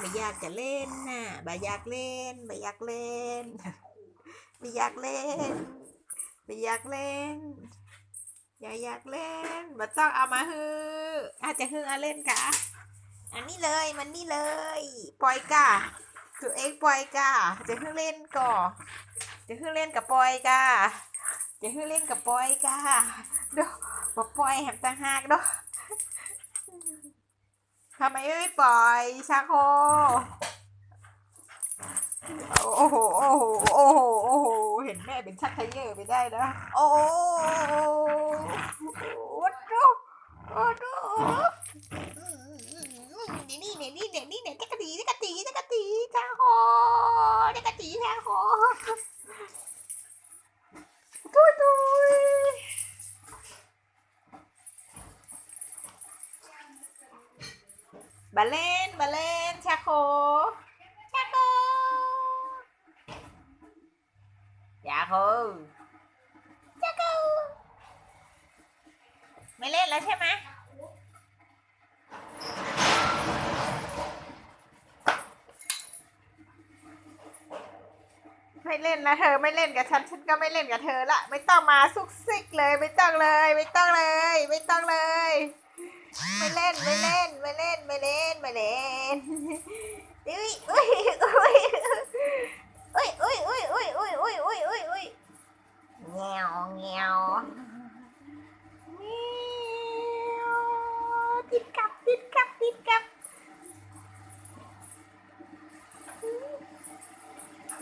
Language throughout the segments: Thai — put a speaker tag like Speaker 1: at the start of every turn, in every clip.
Speaker 1: ไม่อยากจะเล่นน่ะไม่อยากเล่นไม่อยากเล่นไม่อยากเล่นไม่อยากเล่น อย่าอยากเล่นมาต้องเอามาฮืออาจจะฮือเอาเล่นกะอันนี้เลยมันนี่เลย ปล่อยกะคือเอ็กปล่อยกะจะฮือเล่นก่อจะฮือเล่นกับปล่อยกะจะฮือเล่นกับปล่อยกะเด้อบ่ปล่อยแหมต่างหากเด้อ ทำไมไม่ปล่อยชาโค โอ้โห โอ้โห โอ้โห โอ้โห เห็นแม่เป็นชักไทเยอร์ไปได้นะ โอ้โหโอ้โหโอ้โหนี่นี่นี่นี่นี่นี่นี่จักรตีจักรตีจักรตีจ้าโหจักรตีจ้าโหตุ้ยตุ้ยบาเล่นบาเล่นชาโค ชาโคอย่าคูชาโคไม่เล่นแล้วใช่ไหมไม่เล่นนะเธอไม่เล่นกับฉันฉันก็ไม่เล่นกับเธอละไม่ต้องมาซุกซิกเลย ไม่ต้องเลย ไม่ต้องเลย ไม่ต้องเลย ไม่เล่นไม่เล่นไม่เล่นไม่เล่นไม่เล่นอุ้ยอุ้ยอุ้ยอุ้ยอุ้ยอุ้ยอุ้ยอุ้ยอุ้ยอุ้ยอุ้ยอุ้ยเงี้ยวเงี้ยวเงี้ยวติดกับติดกับติดกับ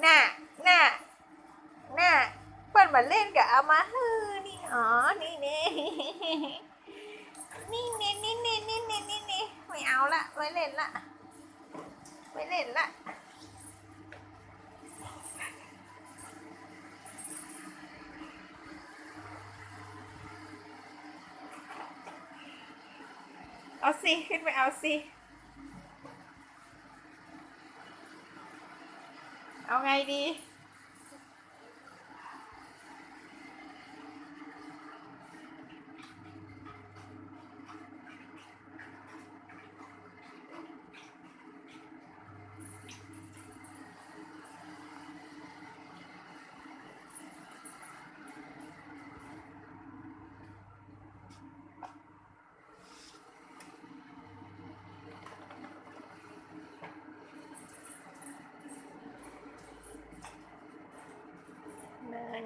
Speaker 1: น่ะน่ะน่ะเปิดมาเล่นกับอามาฮือนี่อ๋อนี่นี่นี่ ไม่เล่นละเอาสิ ขึ้นไปเอาสิ เอาไงดี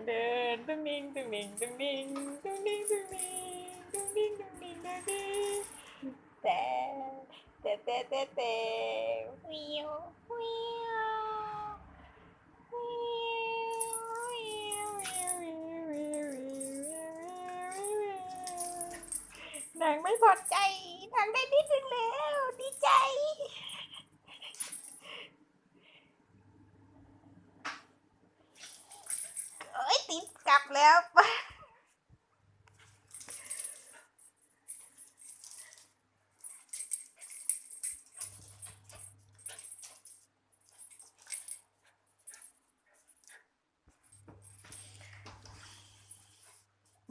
Speaker 1: เดินตุ้งนิ่งตุ้งนิ่งตุ้งนิ่งตุ้งนิ่งตุ้งนิ่งตุ้งนิ่งตุ้งนิ่งตุ้งนิ่งแต่แต่แต่แต่แต่วิววิวนางไม่พอใจนางได้นิดนึงแล้ว ดีใจ เอ้ยติดก ลับแล้ว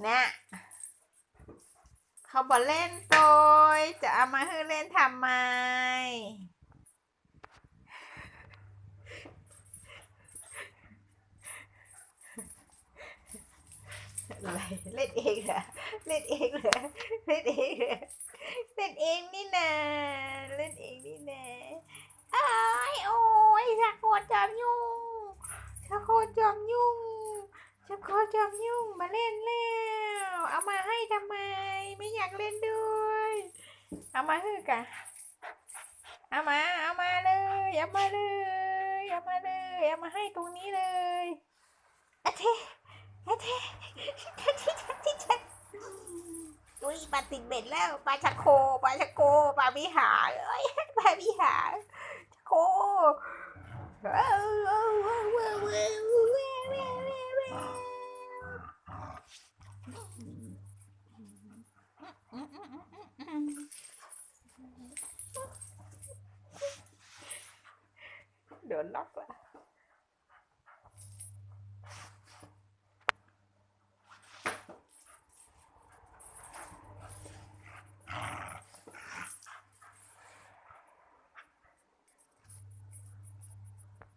Speaker 1: นะเขาบอกเล่นโตยจะเอามาให้เล่นทำไม อะไรเล่นเองเหรอเล่นเองเหรอเล่นเองเหรอเล่นเองนี่นาเล่นเองนี่นาอ้ยโอ้ยชักโคตรจอมยุ่งชักโคตรจอมยุ่งชักโคตรจอมยุ่งมาเล่นแล้วเอามาให้ทำไม ไม่อยากเล่นด้วย เอามาให้กะเอามาเอามาเลยเอามาเลยเอามาเลยเอามาให้ตรงนี้เลยอะเท อุ้ยปลาติดเบ็ดแล้วปลาชะโคปลาชะโคปลาวิหารเอ้ยปลาวิหารชะโคโดนล็อกแล้ว